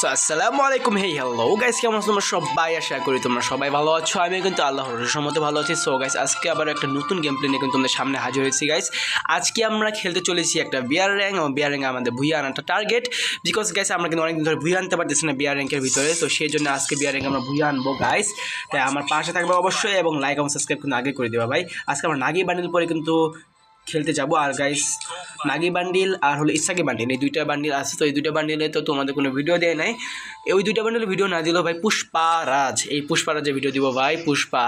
So আসসালামু আলাইকুম hey hello guys কেমন আছো তোমরা? সবাই আশা করি তোমরা সবাই ভালো আছো। আমি কিন্তু আল্লাহর রহমতে ভালো আছি। সো গাইস আজকে আবার একটা নতুন গেম প্লে নিয়ে কিন্তু তোমাদের সামনে হাজির হয়েছি গাইস আজকে আমরা খেলতে চলেছি একটা বিয়ার র্যাঙ্ক এবং বিয়ার র্যাঙ্ক আমাদের ভুইয়া আনাটা টার্গেট বিকজ গাইস আমরা কিন্তু অনেকদিন ধরে ভুইয়া আনতে পারতেছি না বিয়ার র্যাঙ্কের ভিতরে। তো সেই জন্য আজকে বিয়ার র্যাঙ্ক আমরা ভুইয়া আনব গাইস তাই আমার পাশে থাকবে অবশ্যই। এবং লাইক এবং সাবস্ক্রাইব কিন্তু আগে করে দেবা, ভাই। আজকে আমরা নাগি বান্ডিল পরে কিন্তু খেলতে যাব। আর গাইস নাগি বান্ডিল আর হলো ইসাকি বান্ডিল এই দুইটা বান্ডিল আছে। তো এই দুইটা বান্ডিলে তো তোমাদের কোনো ভিডিও দেয় নাই। ওই দুইটা বান্ডিলে ভিডিও না দিলেও ভাই পুষ্পা রাজ, এই পুষ্পা রাজের ভিডিও দিব ভাই, পুষ্পা।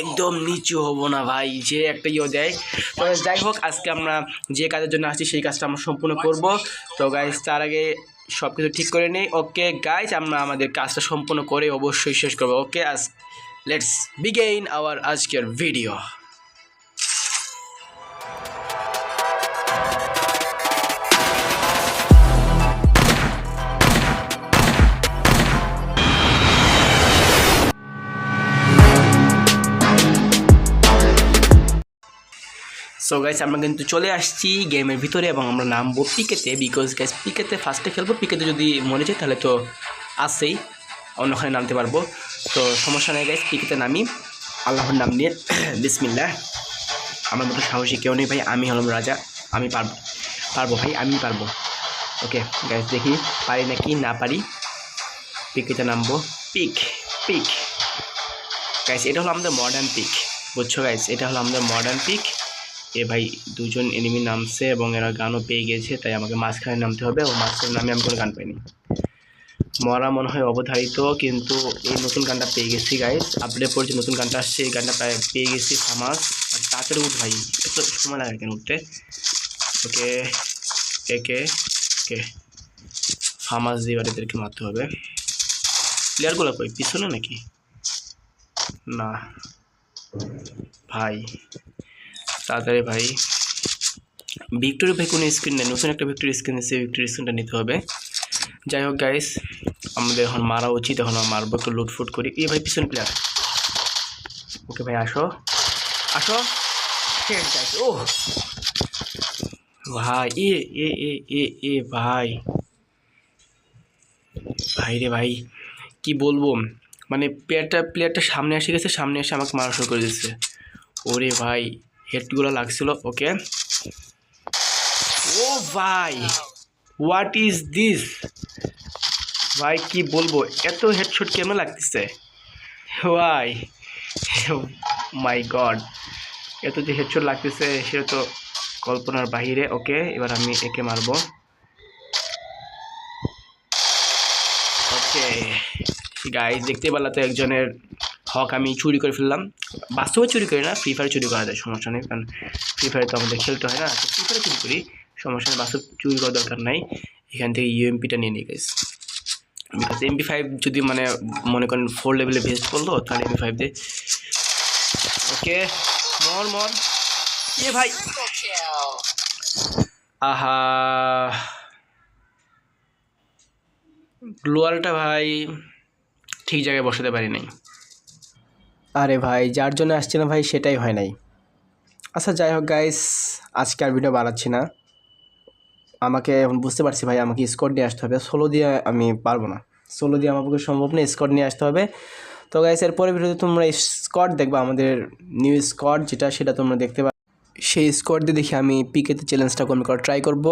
একদম নিচু হব না ভাই, যে একটা ইয়ে দেয়। তো যাই হোক, আজকে আমরা যে কাজের জন্য আসছি, সেই কাজটা আমরা সম্পূর্ণ করব। তো গাইস তার আগে সব কিছু ঠিক করে নেই। ওকে গাইজ আমরা আমাদের কাজটা সম্পূর্ণ করে অবশ্যই শেষ করব। ওকে, আজ লেটস বিগেইন আওয়ার আজকের ভিডিও সো গাইস আমরা কিন্তু চলে আসছি গেমের ভিতরে এবং আমরা নামবো পিকেতে বিকজ গাইস পিকেতে ফার্স্টে খেলব। পিকেতে যদি মরে যায়, তাহলে তো আসেই অন্যখানে নামতে পারব। তো সমস্যা নেই গাইস পিকেতে নামি। আল্লাহর নাম নিয়ে বিসমিল্লা আমার মতো সাহসী, কেউ নেই ভাই, আমি হলাম রাজা। আমি পারব পারব ভাই, আমি পারব। ওকে গাইস দেখি পারি নাকি, না পারি। পিকেতে নামবো। পিক পিক গাইস এটা হলো আমাদের মডার্ন পিক বুঝছ গাইস এটা হলো আমাদের মডার্ন পিক এ ভাই দুজন এনিমি নামছে এবং এরা গানও পেয়ে গেছে, তাই আমাকে মাঝখানে নামতে হবে ও মাঝখানে নামে আমি কোনো গান পাইনি। মরা মনে হয় অবধারিত, কিন্তু এই নতুন গানটা পেয়ে গেছি গাইস আপডেট যে নতুন গানটা আসছে, এই গানটা পেয়ে গেছি ফামাস আর তাড়াতাড়ি উঠ ভাই, এত সময় লাগে কেন উঠতে? ওকে একে কে ফামাস দিয়ে এদেরকে মারতে হবে। প্লেয়ারগুলো কই, পিছনে নাকি? না। ভাই তাড়াতাড়ি ভাই। ভিক্টোরি ভাই, কোনো স্ক্রিন নেই। নতুন একটা ভিক্টোরি স্ক্রিন এসে ভিক্টোরি স্ক্রিনটা নিতে হবে। যাই হোক গাইস আমাদের এখন মারা উচিত। এখন মারবো, একটু লুটফুট করি। এ ভাই, পিছন প্লেয়ার ওকে ভাই, আসো। আসো। ও। ভাই, এ এ এ এ এ, ভাই। ভাই রে ভাই, কি বলব? মানে প্লেয়ারটা প্লেয়ারটা সামনে এসে গেছে, সামনে এসে আমাকে মারা শুরু করে দিচ্ছে ওরে ভাই হেডগুলো লাগছিল, ওকে? ও ভাই হোয়াট ইজ দিস ভাই, কি বলব, এত হেডশট কেমন লাগতেছে? ভাই মাই গড এত যে হেডশট লাগতেছে, সেটা তো কল্পনার বাহিরে, ওকে? এবার আমি একে মারবো। ওকে গাইজ দেখতে পারলা তো একজনের হক আমি চুরি করে ফেললাম। বাস্তবে চুরি করি না ফ্রি ফায়ার চুরি করা যায়, সমস্যা নেই। কারণ ফ্রি ফায়ার তো আমাদের খেলতে হয় না ফ্রি ফায়ার চুরি করি, সমস্যা নেই, বাস্তব চুরি করার দরকার নাই। এখান থেকে ইউএমপিটা নিয়ে নিই গাইজ বিকজ এমপি ফাইভ যদি মানে মনে করেন ফোর লেভেলে ভেস্ট করল, তাহলে এমপি ফাইভ দিয়ে ওকে মর মর। এ ভাই। আহা। গ্লোয়ালটা ভাই ঠিক জায়গায় বসাতে পারি নাই। আরে ভাই, যার জন্য আসছে না ভাই সেটাই হয় নাই। আচ্ছা যাই হোক গাইস আজকে আর ভিডিও বাড়াচ্ছি না। আমাকে এখন বুঝতে পারছি ভাই, আমাকে স্কট নিয়ে আসতে হবে। ষোলো দিয়ে আমি পারব না। ষোলো দিয়ে আমার পক্ষে সম্ভব না স্কট নিয়ে আসতে হবে। তো গাইস এর পরে ভিডিওতে তোমরা স্কট দেখবা, আমাদের নিউ স্কট যেটা, সেটা তোমরা দেখতে পাবে সেই স্কোয়াড দিয়ে দেখি আমি পিকেতে চ্যালেঞ্জটা কমে করা ট্রাই করব।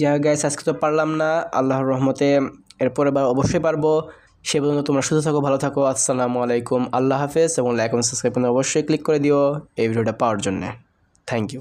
যা গাইস আজকে তো পারলাম না, আল্লাহর রহমতে এরপরে বার অবশ্যই পারব। সে পর্যন্ত তোমরা সুস্থ থাকো, ভালো থাকো। আসসালামু আলাইকুম। আল্লাহ হাফেজ এবং লাইক এবং সাবস্ক্রাইব অবশ্যই ক্লিক করে দিও। এই ভিডিওটা পাওয়ার জন্য। Thank you